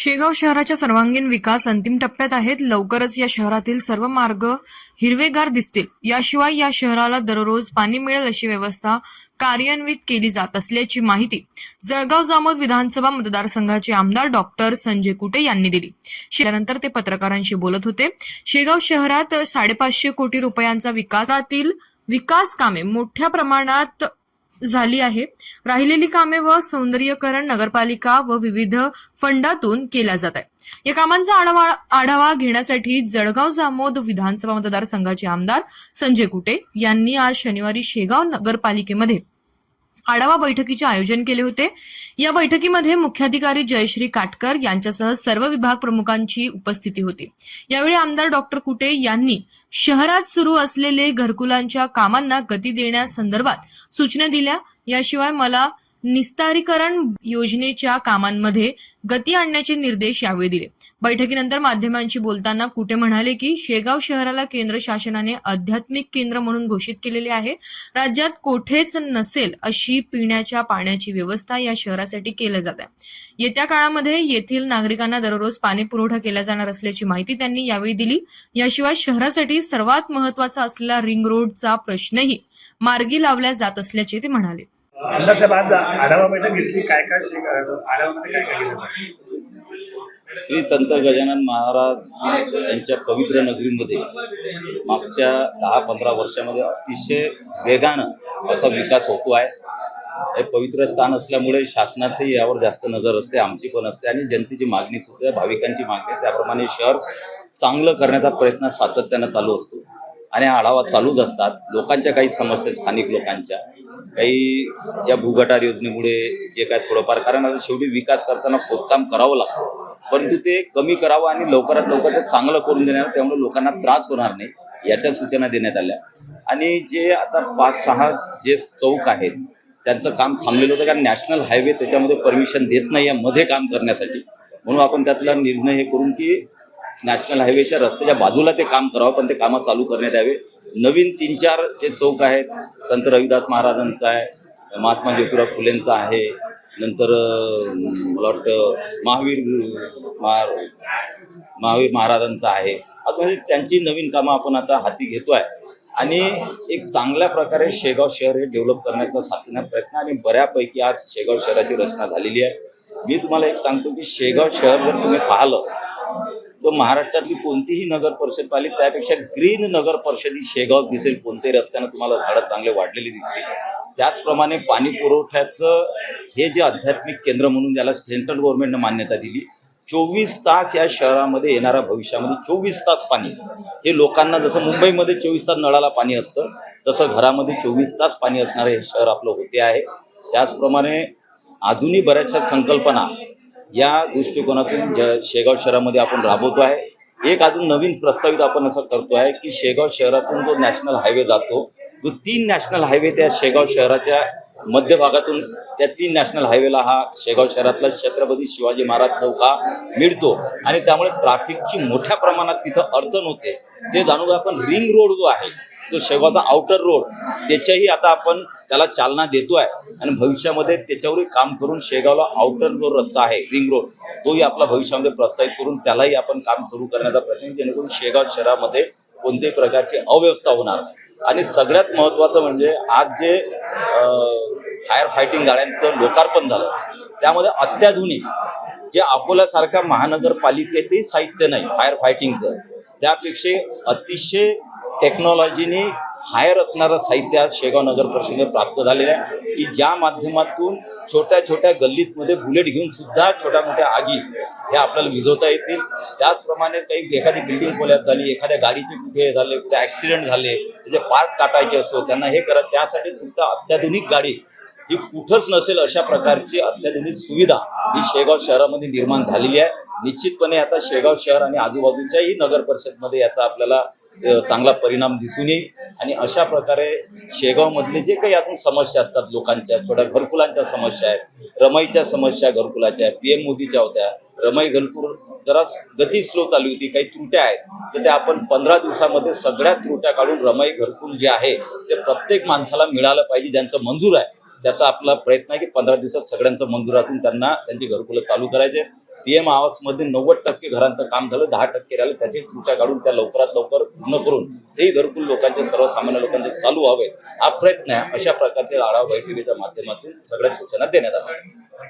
शेगाव शहराच्या सर्वांगीण विकास अंतिम टप्प्यात आहेत. लवकरच या शहरातील सर्व मार्ग हिरवेगार दिसतील. याशिवाय या शहराला दररोज पाणी मिळेल अशी व्यवस्था कार्यान्वित केली जात असल्याची माहिती जळगाव जामोद विधानसभा मतदारसंघाचे आमदार डॉक्टर संजय कुटे यांनी दिली. त्यानंतर ते पत्रकारांशी बोलत होते. शेगाव शहरात साडेपाचशे कोटी रुपयांचा विकासातील विकास कामे मोठ्या प्रमाणात झाली आहे. राहिलेली कामे व सौंदर्यकरण नगरपालिका व विविध फंडातून केल्या जात आहे. या कामांचा आढावा आढावा घेण्यासाठी जळगाव जामोद विधानसभा मतदारसंघाचे आमदार संजय कुटे यांनी आज शनिवारी शेगाव नगरपालिकेमध्ये आढावा बैठकीचे आयोजन केले होते. या बैठकीमध्ये मुख्याधिकारी जयश्री काटकर यांच्यासह सर्व विभाग प्रमुखांची उपस्थिती होती. यावेळी आमदार डॉक्टर कुटे यांनी शहरात सुरू असलेले घरकुलांच्या कामांना गती देण्यासंदर्भात सूचना दिल्या. याशिवाय मला निस्तारीकरण योजनेच्या कामांमध्ये गती आणण्याचे निर्देश यावेळी दिले. बैठकीनंतर माध्यमांशी बोलताना कुटे म्हणाले की शेगाव शहराला केंद्र शासनाने आध्यात्मिक केंद्र म्हणून घोषित केलेले आहे. राज्यात कोठेच नसेल अशी पिण्याच्या पाण्याची व्यवस्था या शहरासाठी केली जात आहे. येत्या काळामध्ये येथील नागरिकांना दररोज पाणी पुरवठा केला जाणार असल्याची माहिती त्यांनी यावेळी दिली. याशिवाय शहरासाठी सर्वात महत्त्वाचा असलेला रिंग रोडचा प्रश्नही मार्गी लावला जात असल्याचे ते म्हणाले. आमदार साहेब आज आढावा बैठक घेतली. काय काय शिक- काय काय केलं? श्री संत गजानन महाराज यांच्या पवित्र नगरीमध्ये मागच्या दहा पंधरा वर्षामध्ये अतिशय वेगानं असा विकास होतो आहे. हे पवित्र स्थान असल्यामुळे शासनाचंही यावर जास्त नजर असते आमची पण असते आणि जनतेची मागणी सुद्धा भाविकांची मागणी त्याप्रमाणे शहर चांगलं करण्याचा प्रयत्न सातत्यानं चालू असतो आणि आढावा चालूच असतात. लोकांच्या काही समस्या स्थानिक लोकांच्या. काही ज्या भूगटार योजनेमुळे जे काय थोडंफार कारण आता शेवटी विकास करताना खोदकाम करावं लागतं. परंतु ते कमी करावं आणि लवकरात लवकर ते चांगलं करून देणार त्यामुळे लोकांना त्रास होणार नाही याच्या सूचना देण्यात आल्या. आणि जे आता पाच सहा जे चौक आहेत त्यांचं काम थांबलेलं होतं कारण नॅशनल हायवे त्याच्यामध्ये परमिशन देत नाही या मध्ये काम करण्यासाठी. म्हणून आपण त्यातला निर्णय हे करून की नॅशनल हायवेच्या रस्त्याच्या बाजूला ते काम करावं पण ते कामं चालू करण्यात यावे. नवीन तीन चार जे चौक आहेत संत रविदास महाराजांचा आहे महात्मा ज्योतिराव फुलेंचा आहे नंतर मला वाटतं महावीर महा- महावीर महाराजांचा आहे. अजून म्हणजे त्यांची नवीन कामं आपण आता हाती घेतो आहे आणि एक चांगल्या प्रकारे शेगाव शहर हे डेव्हलप करण्याचा सातत्याने प्रयत्न आणि बऱ्यापैकी आज शेगाव शहराची रचना झालेली आहे. मी तुम्हाला एक सांगतो की शेगाव शहर जर तुम्ही पाहिलं तर महाराष्ट्रातली कोणतीही नगर परिषद पाहिली त्यापेक्षा ग्रीन नगर परिषद ही शेगाव दिसेल. कोणत्याही रस्त्यानं तुम्हाला झाडं चांगले वाढलेली दिसतील. त्याचप्रमाणे पाणी पुरवठ्याचं हे जे आध्यात्मिक केंद्र म्हणून ज्याला सेंट्रल गव्हर्नमेंटनं मान्यता दिली चोवीस तास या शहरामध्ये येणाऱ्या भविष्यामध्ये चोवीस तास पाणी. हे लोकांना जसं मुंबईमध्ये चोवीस तास नळाला पाणी असतं तसं घरामध्ये चोवीस तास पाणी असणारं हे शहर आपलं होते आहे. त्याचप्रमाणे अजूनही बऱ्याचशा संकल्पना या दृष्टिकोनातून शेगाव शहरामध्ये आपण राबवतो आहे एक अजून नवीन प्रस्तावित आपण असं करतो आहे की शेगाव शहरातून जो नॅशनल हायवे जातो तो तीन नॅशनल हायवे त्या शेगाव शहराच्या मध्यभागातून त्या तीन नॅशनल हायवेला हा शेगाव शहरातला छत्रपती शिवाजी महाराज चौक हा मिळतो आणि त्यामुळे ट्रॅफिकची मोठ्या प्रमाणात तिथं अडचण होते. ते जाणून आपण रिंग रोड जो आहे तो शेगावचा आउटर रोड त्याच्याही आता आपण त्याला चालना देतो आहे आणि भविष्यामध्ये त्याच्यावरही काम करून शेगावला आउटर जो रस्ता आहे रिंग रोड तोही आपला भविष्यामध्ये प्रस्तावित करून त्यालाही आपण काम सुरू करण्याचा प्रयत्न जेणेकरून शेगाव शहरामध्ये कोणत्याही प्रकारची अव्यवस्था होणार नाही. आणि सगळ्यात महत्त्वाचं म्हणजे आज जे फायर फायटिंग गाड्यांचं लोकार्पण झालं त्यामध्ये अत्याधुनिक जे अकोल्यासारख्या महानगरपालिकेतही साहित्य नाही फायर फायटिंगचं त्यापेक्षा अतिशय टेक्नॉलॉजीने हायर असणारं साहित्य आज शेगाव नगर परिषदेने प्राप्त झालेलं आहे. की ज्या माध्यमातून छोट्या छोट्या गल्लीतमध्ये बुलेट घेऊन सुद्धा छोट्या मोठ्या आगी ह्या आपल्याला विझवता येतील. त्याचप्रमाणे काही एखादी बिल्डिंग खोल्यात झाली एखाद्या गाडीचे कुठे झाले कुठे ॲक्सिडेंट झाले त्याचे पार्ट काटायचे असो त्यांना हे करत त्यासाठी सुद्धा अत्याधुनिक गाडी ही कुठंच नसेल अशा प्रकारची अत्याधुनिक सुविधा ही शेगाव शहरामध्ये निर्माण झालेली आहे. निश्चितपणे आता शेगाव शहर आणि आजूबाजूच्याही नगर परिषदमध्ये याचा आपल्याला चांगला परिणाम दिसून येईल. आणि अशा प्रकारे शेगावमधले जे काही अजून समस्या असतात लोकांच्या छोट्या घरकुलांच्या समस्या आहेत रमाईच्या समस्या घरकुलाच्या पी एम मोदीच्या होत्या रमाई घरकुल जरा गती स्लो चालू होती काही त्रुट्या आहेत तर त्या आपण पंधरा दिवसामध्ये सगळ्या त्रुट्या काढून रमाई घरकुल जे आहे ते प्रत्येक माणसाला मिळालं पाहिजे ज्यांचं मंजूर आहे. ज्याचा आपला प्रयत्न आहे की पंधरा दिवसात सगळ्यांचं मंजुरातून त्यांना त्यांची घरकुलं चालू करायचे. पीएम आवासमध्ये नव्वद टक्के घरांचं काम झालं दहा टक्के राहिलं त्याची तुमच्या काढून त्या लवकरात लवकर पूर्ण करून तेही घरकुल लोकांचे सर्वसामान्य लोकांचे चालू व्हावे हा प्रयत्न आहे अशा प्रकारचे आढावा बैठकीच्या माध्यमातून सगळ्या सूचना देण्यात आल्या.